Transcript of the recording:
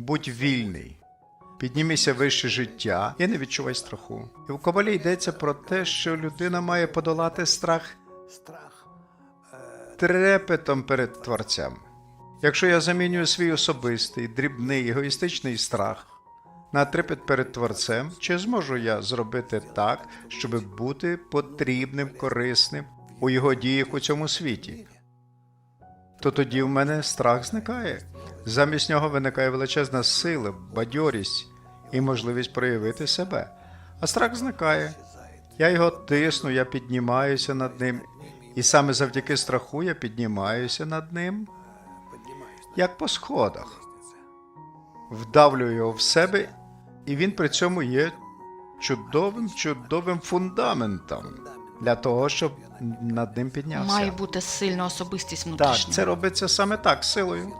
Будь вільний. Піднімися вище життя і не відчувай страху. І в Кабалі йдеться про те, що людина має подолати страх трепетом перед Творцем. Якщо я замінюю свій особистий, дрібний, егоїстичний страх на трепет перед Творцем, чи зможу я зробити так, щоб бути потрібним, корисним у його діях у цьому світі? То тоді в мене страх зникає. Замість нього виникає величезна сила, бадьорість і можливість проявити себе. А страх зникає. Я його тисну, я піднімаюся над ним, і саме завдяки страху я піднімаюся над ним, як по сходах. Вдавлюю його в себе, і він при цьому є чудовим, чудовим фундаментом для того, щоб над ним піднявся. Має бути сильна особистість Так, це робиться саме так, силою.